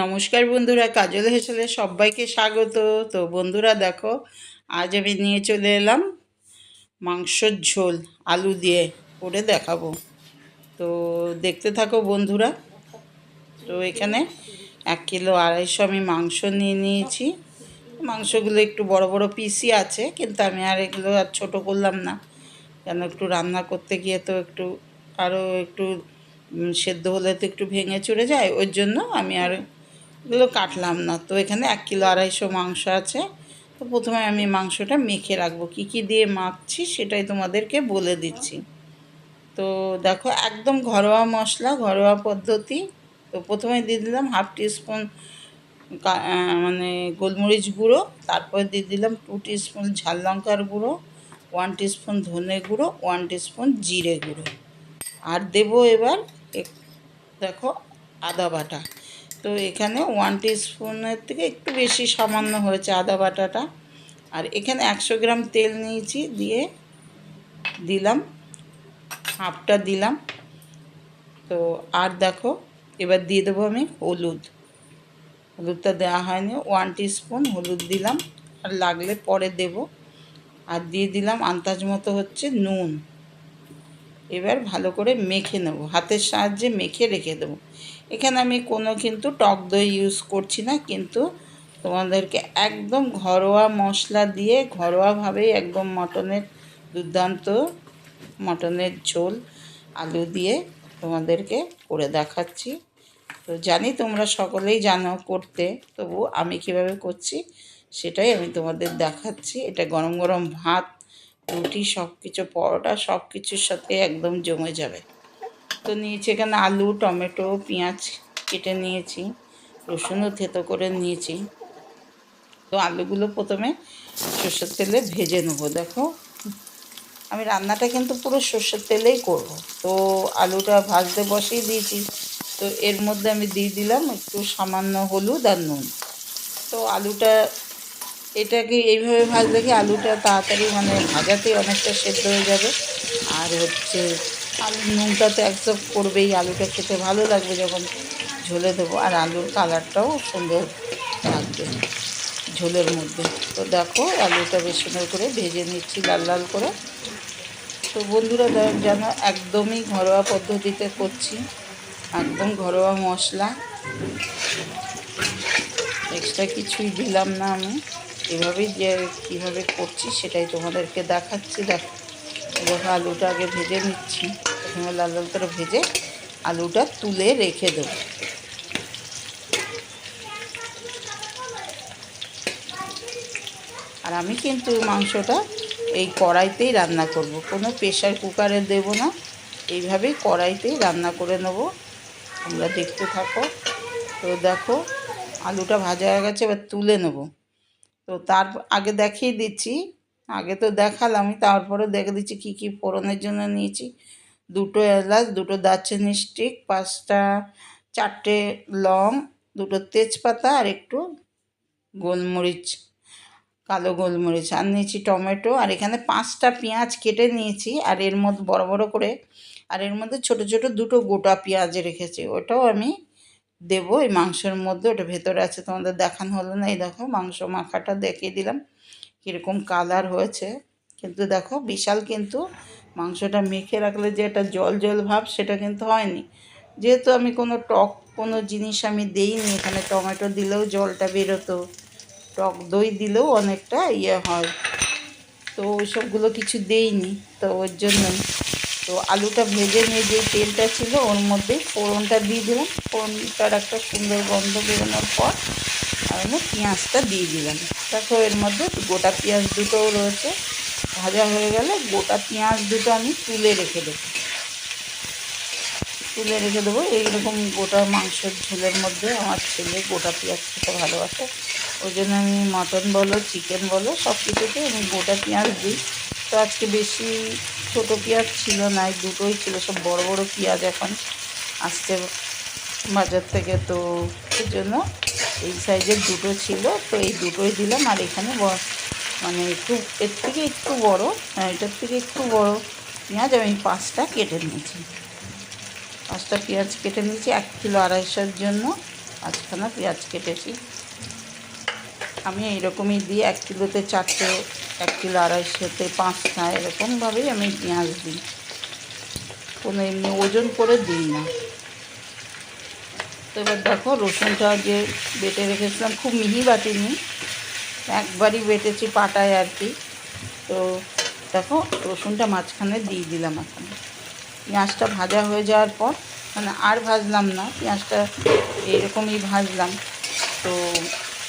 নমস্কার বন্ধুরা, কাজল হেসেলে সবাইকে স্বাগত। তো বন্ধুরা দেখো, আজ আমি নিয়ে চলে এলাম মাংসর ঝোল, আলু দিয়ে করে দেখাবো। তো দেখতে থাকো বন্ধুরা, তো এখানে এক কিলো আড়াইশো আমি মাংস নিয়ে নিয়েছি। মাংসগুলো একটু বড় বড় পিসই আছে, কিন্তু আমি আর এগুলো আর ছোটো করলাম না। কেন একটু রান্না করতে গিয়ে তো একটু আরও একটু সেদ্ধ হলে তো একটু ভেঙে চড়ে যায় ওর জন্য আমি আর এগুলো কাটলাম না। তো এখানে এক কিলো আড়াইশো মাংস আছে। তো প্রথমে আমি মাংসটা মেখে রাখব। কী কী দিয়ে মাখছি সেটাই তোমাদেরকে বলে দিচ্ছি। তো দেখো, একদম ঘরোয়া মশলা, ঘরোয়া পদ্ধতি। তো প্রথমে দিয়ে দিলাম হাফ টিস্পুন মানে গোলমরিচ গুঁড়ো। তারপর দিয়ে দিলাম টু টিস্পুন ঝাল লঙ্কার গুঁড়ো, ওয়ান টিস্পুন ধনে গুঁড়ো, ওয়ান টিস্পুন জিরে গুঁড়ো। আর দেবো এবার দেখো, আদা বাটা। তো এখানে ওয়ান স্পুনের থেকে একটু বেশি সামান্য হয়েছে আদা বাটাটা। আর এখানে একশো গ্রাম তেল নিয়েছি, দিয়ে দিলাম, হাফটা দিলাম। তো আর দেখো, এবার দিয়ে দেবো আমি হলুদ। হলুদটা দেওয়া হয়নি ওয়ান স্পুন হলুদ দিলাম, আর লাগলে পরে দেব। আর দিয়ে দিলাম আন্দাজ মতো হচ্ছে নুন। এবার ভালো করে মেখে নেব, হাতের সাহায্যে মেখে রেখে দেবো। এখানে আমি কোনো কিন্তু টক দই ইউজ করছি না, কিন্তু তোমাদেরকে একদম ঘরোয়া মশলা দিয়ে ঘরোয়াভাবেই একদম মটনের দুর্দান্ত মটনের ঝোল আলু দিয়ে তোমাদেরকে করে দেখাচ্ছি। তো জানি তোমরা সকলেই জানো করতে, তবু আমি কীভাবে করছি সেটাই আমি তোমাদের দেখাচ্ছি। এটা গরম গরম ভাত, রুটি সব কিছু পরোটা সব কিছুর সাথে একদম জমে যাবে। তো নিয়েছি, এখানে আলু, টমেটো, পেঁয়াজ কেটে নিয়েছি রসুনও থেতো করে নিয়েছি। তো আলুগুলো প্রথমে সর্ষের তেলে ভেজে নেব, দেখো। আমি রান্নাটা কিন্তু পুরো সর্ষের তেলেই করব। তো আলুটা ভাজতে বসিয়ে দিয়েছি। তো এর মধ্যে আমি দিয়ে দিলাম একটু সামান্য হলুদ আর নুন। তো আলুটা, এটাকে এইভাবে ভাজলে কি আলুটা তাড়াতাড়ি মানে ভাজাতেই অনেকটা সেদ্ধ হয়ে যাবে। আর হচ্ছে আলু নুনটা তো অ্যাকসেপ্ট করবেই, আলুটা খেতে ভালো লাগবে যখন ঝোলে দেবো। আর আলুর কালারটাও সুন্দর লাগবে ঝোলের মধ্যে। তো দেখো, আলুটা বেশ সুন্দর করে ভেজে নিচ্ছি লাল লাল করে। তো বন্ধুরা দেখ যেন একদমই ঘরোয়া পদ্ধতিতে করছি। একদম ঘরোয়া মশলা। এক্সট্রা কিছুই দিলাম না আমি। এভাবেই যে কীভাবে করছি সেটাই তোমাদেরকে দেখাচ্ছি। দেখ। দেখো আলুটা আগে ভেজে নিচ্ছি। প্রথমে লাল লাল করে ভেজে আলুটা তুলে রেখে দেবো। আর আমি কিন্তু মাংসটা এই কড়াইতেই রান্না করব। কোনো প্রেশার কুকারে দেব না। এইভাবেই কড়াইতেই রান্না করে নেব। তোমরা দেখতে থাকো। তো দেখো, আলুটা ভাজা হয়ে গেছে, এবার তুলে নেব। তো তার আগে দেখিয়ে দিচ্ছি আগে তো দেখালামই তারপরে দেখে দিচ্ছি কী কী ফোড়নের জন্য নিয়েছি। দুটো এলাচ, দুটো দারচিনি স্টিক পাঁচটা, চারটে লং, দুটো তেজপাতা আর একটু গোলমরিচ, কালো গোলমরিচ। আর নিয়েছি টমেটো, আর এখানে পাঁচটা পেঁয়াজ কেটে নিয়েছি, আর এর মধ্যে বড় বড় করে, আর এর মধ্যে ছোট ছোট দুটো গোটা পেঁয়াজ রেখেছি। ওটাও আমি দেবো, এই মাংসের মধ্যে, ওটা ভেতরে আছে, তোমাদের দেখানো হলো না, এই দেখো, মাংস মাখাটা দেখিয়ে দিলাম। কীরকম কালার হয়েছে। কিন্তু দেখো, বিশাল কিন্তু মাংসটা মেখে রাখলে যে একটা জল জল ভাব, সেটা কিন্তু হয়নি। যেহেতু আমি কোনো টক কোনো জিনিস আমি দেইনি, এখানে টমেটো দিলেও জলটা বেরোতো, টক দই দিলেও অনেকটা ইয়ে হয়। তো ওইসবগুলো কিছু দেইনি, তো ওর জন্যই। তো আলুটা ভেজে নিয়ে যে তেলটা ছিল, ওর মধ্যে ফোড়নটা দিয়ে দিলাম। ফোড়নটার একটা সুন্দর গন্ধ বেরোনোর পর আমি পেঁয়াজটা দিয়ে দিলাম। দেখো, এর মধ্যে গোটা পেঁয়াজ দুটোও রয়েছে। ভাজা হয়ে গেলে গোটা পেঁয়াজ দুটো আমি তুলে রেখে দেবো। তুলে রেখে দেবো। এইরকম গোটা মাংসের ঝোলের মধ্যে আমার ছেলে গোটা পেঁয়াজ খেতে ভালোবাসে। ওই জন্য আমি মাটন বলো, চিকেন বলো, সব কিছুতে আমি গোটা পেঁয়াজ দিই। তো আজকে বেশি ছোটো পেঁয়াজ ছিল না দুটোই ছিল। সব বড় বড় পেঁয়াজ এখন আসছে বাজার থেকে। তো এর জন্য এই সাইজের দুটো ছিল তো এই দুটোই দিলাম। আর এখানে মানে একটু এর থেকে একটু বড় হ্যাঁ, এটার থেকে একটু বড় পেঁয়াজ আমি পাঁচটা কেটে নিয়েছি। পাঁচটা পেঁয়াজ কেটে নিয়েছি এক কিলো আড়াইশোর জন্য। পাঁচখানা পেঁয়াজ কেটেছি। আমি এইরকমই দিই এক কিলোতে চারটে এক কিলো আড়াইশোতে পাঁচটা এরকমভাবেই আমি পেঁয়াজ দিই। কোনো এমনি ওজন করে দিই না। তো এবার দেখো রসুনটা যে বেটে রেখেছিলাম, খুব মিহি বাটিনি, একবারই বেটেছি পাটায় আর কি। তো দেখো রসুনটা মাঝখানে দিয়ে দিলাম এখন। পেঁয়াজটা ভাজা হয়ে যাওয়ার পর মানে আর ভাজলাম না, পেঁয়াজটা এরকমই ভাজলাম। তো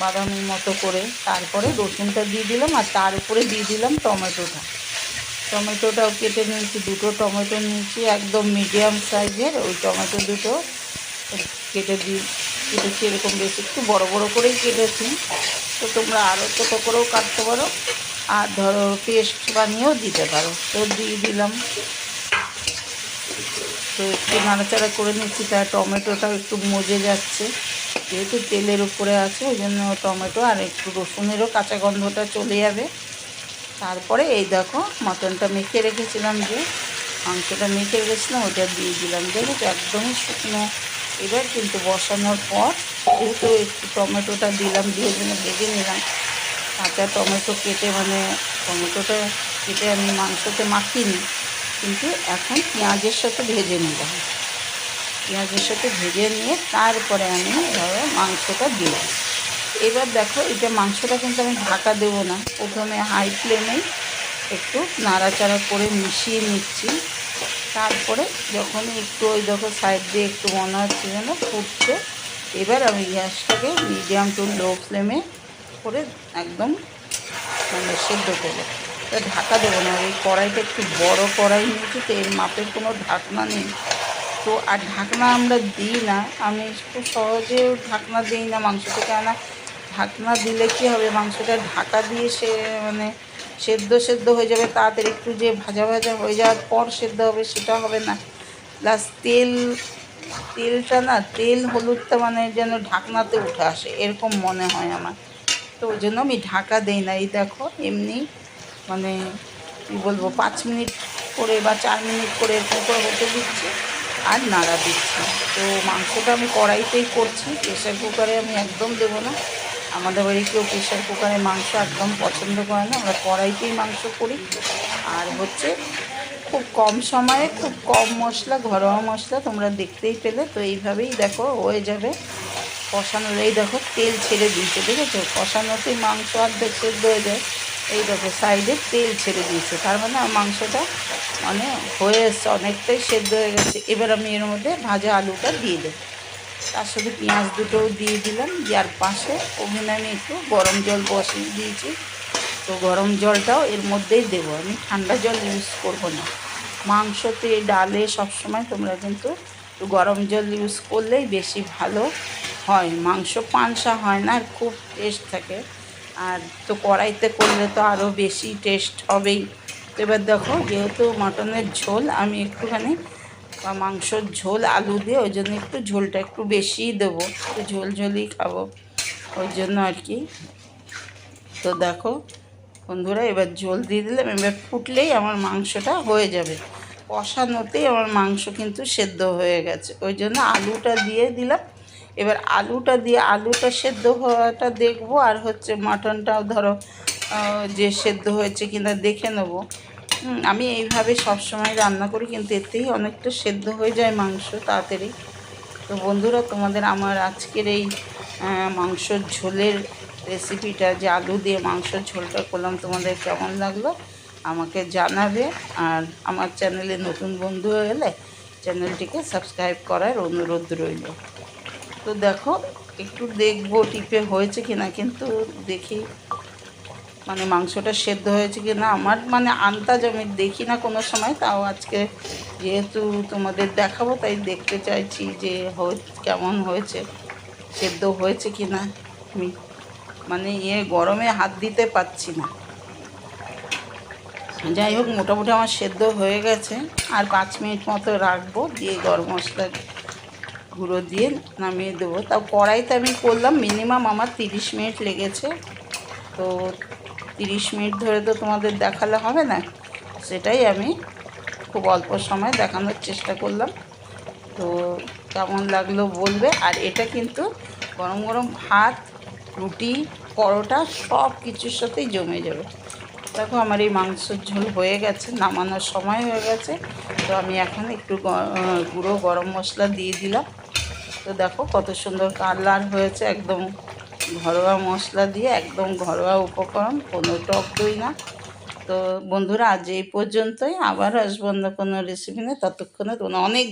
বাদামির মতো করে তারপরে রসুনটা দিয়ে দিলাম আর তার উপরে দিয়ে দিলাম টমেটোটা। টমেটোটাও কেটে নিয়েছি, দুটো টমেটো নিয়েছি, একদম মিডিয়াম সাইজের, ওই টমেটো দুটো কেটে দিই। কেটেছি এরকম বেশি একটু বড় বড় করেই কেটেছি। তো তোমরা আরও ছোটো করেও কাটতে পারো। আর ধরো পেস্ট বানিয়েও দিতে পারো। তো দিয়ে দিলাম। তো একটু নাড়াচাড়া করে নিচ্ছি। তার টমেটোটাও একটু মজে যাচ্ছে। যেহেতু তেলের উপরে আছে, ওই জন্য টমেটো আর একটু রসুনেরও কাঁচা গন্ধটা চলে যাবে। তারপরে এই দেখো, মটনটা মেখে রেখেছিলাম যে, মাংসটা মেখে রেখেছিলাম, ওটা দিয়ে দিলাম। দেখেছ? একদমই শুকনো এবার কিন্তু বসানোর পর যেহেতু একটু টমেটোটা দিলাম, দিয়ে জন্য ভেজে নিলাম। কাঁচা টমেটো কেটে মানে টমেটোটা কেটে আমি মাংসতে মাখিনি, কিন্তু এখন পেঁয়াজের সাথে ভেজে নিলাম। পেঁয়াজের সাথে ভেজে নিয়ে তারপরে আমি ধরো মাংসটা দিলাম। এবার দেখো এটা মাংসটা কিন্তু আমি ঢাকা দেবো না। প্রথমে হাই ফ্লেমেই একটু নাড়াচাড়া করে মিশিয়ে নিচ্ছি। তারপরে যখন একটু ওই দেখো সাইড দিয়ে একটু মনে হচ্ছে যেন ফুটছে, এবার আমি গ্যাসটাকে মিডিয়াম টু লো ফ্লেমে করে একদম মানে সেদ্ধ করব। তা ঢাকা দেবো না ওই কড়াইটা একটু বড় কড়াই নিয়েছি তো এর মাপের কোনো ঢাকনা নেই। তো আর ঢাকনা আমরা দিই না, আমি খুব সহজে ঢাকনা দিই না, মাংস থেকে আনা ঢাকনা দিলে কী হবে? মাংসটা ঢাকা দিয়ে সে মানে সেদ্ধ সেদ্ধ হয়ে যাবে, তাড়াতাড়ি একটু যে ভাজা ভাজা হয়ে যাওয়ার পর সেদ্ধ হবে সেটা হবে না। প্লাস তেল, তেলটা না, তেল হলুদটা মানে যেন ঢাকনাতে উঠে আসে, এরকম মনে হয় আমার। তো ওই জন্য আমি ঢাকা দিই না, এই দেখো, এমনি মানে কী বলব, পাঁচ মিনিট করে বা চার মিনিট করে এরকম করে হতে দিচ্ছি আর নাড়া দিচ্ছি। তো মাংসটা আমি কড়াইতেই করছি প্রেশার কুকারে আমি একদম দেবো না। আমাদের বাড়ি কেউ প্রেশার কুকারে মাংস একদম পছন্দ করে না, আমরা কড়াইতেই মাংস করি। আর হচ্ছে খুব কম সময়ে খুব কম মশলা, ঘরোয়া মশলা তোমরা দেখতেই পেলে। তো এইভাবেই দেখো হয়ে যাবে কষানোর এই দেখো তেল ছেড়ে দিয়েছে, দেখেছ? কষানোতেই মাংস অর্ধেক সেদ্ধ হয়ে যায়। এই দেখো সাইডে তেল ছেড়ে দিয়েছে, তার মানে মাংসটা মানে হয়ে এসছে, অনেকটাই সেদ্ধ হয়ে গেছে। এবার আমি এর মধ্যে ভাজা আলুটা দিয়ে দেবো। তার সাথে পেঁয়াজ দুটোও দিয়ে দিলাম যার পাশে ওভেনে আমি একটু গরম জল বসিয়ে দিয়েছি। তো গরম জলটাও এর মধ্যেই দেবো, আমি ঠান্ডা জল ইউজ করব না। মাংসতে, ডালে সবসময় তোমরা কিন্তু একটু গরম জল ইউজ করলেই বেশি ভালো হয়। মাংস পানসা হয় না, খুব টেস্ট থাকে। আর তো কড়াইতে করলে তো আরও বেশি টেস্ট হবেই। এবার দেখো, যেহেতু মাটনের ঝোল, আমি একটুখানি বা মাংসর ঝোল, আলু দিয়ে ওই জন্য একটু ঝোলটা একটু বেশিই দেবো। একটু ঝোল ঝোলই খাব, ওই জন্য আর কি। তো দেখো বন্ধুরা, এবার ঝোল দিয়ে দিলাম। এবার ফুটলেই আমার মাংসটা হয়ে যাবে। কষানোতেই আমার মাংস কিন্তু সেদ্ধ হয়ে গেছে। ওই জন্য আলুটা দিয়ে দিলাম। এবার আলুটা দিয়ে, আলুটা সেদ্ধ হওয়াটা দেখব। আর হচ্ছে মাটনটাও ধরো যে সেদ্ধ হয়েছে কিনা দেখে নেব। আমি এইভাবে সবসময় রান্না করি, কিন্তু এতেই অনেকটা সেদ্ধ হয়ে যায় মাংস তাড়াতাড়ি। তো বন্ধুরা, তোমাদের আমার আজকের এই মাংসর ঝোলের রেসিপিটা, যে আলু দিয়ে মাংসর ঝোলটা করলাম, তোমাদের কেমন লাগল আমাকে জানাবে। আর আমার চ্যানেলে নতুন বন্ধু এলে চ্যানেলটিকে সাবস্ক্রাইব করার অনুরোধ রইল। তো দেখো, একটু দেখব টিপে হয়েছে কিনা, কিন্তু দেখি। মানে মাংসটা সেদ্ধ হয়েছে কি না আমার মানে আন্তাজ আমি দেখি না কোনো সময়, তাও আজকে যেহেতু তোমাদের দেখাবো, তাই দেখতে চাইছি যে কেমন হয়েছে, সেদ্ধ হয়েছে কি না আমি মানে ইয়ে গরমে হাত দিতে পারছি না। যাই হোক, মোটামুটি আমার সেদ্ধ হয়ে গেছে, আর পাঁচ মিনিট মতো রাখব, দিয়ে গরম মশলা গুঁড়ো দিয়ে নামিয়ে দেবো। তাও কড়াইতে আমি করলাম, মিনিমাম আমার তিরিশ মিনিট লেগেছে, তো তিরিশ মিনিট ধরে তো তোমাদের দেখালে হবে না। সেটাই আমি খুব অল্প সময় দেখানোর চেষ্টা করলাম। তো কেমন লাগল বলবে? আর এটা কিন্তু গরম গরম ভাত, রুটি, পরোটা সব কিছুর সাথেই জমে যাবে। দেখো আমার এই মাংসের ঝোল হয়ে গেছে, নামানোর সময় হয়ে গেছে। তো আমি এখন একটু গুঁড়ো গরম মশলা দিয়ে দিলাম। তো দেখো কত সুন্দর কালার হয়েছে, একদম ঘরোয়া মশলা দিয়ে একদম ঘরোয়া উপকরণ, কোনো টক দই না। তো বন্ধুরা, আজ এই পর্যন্তই। আবার আসব অন্য কোনো রেসিপি নিয়ে। ততক্ষণে তোমরা অনেক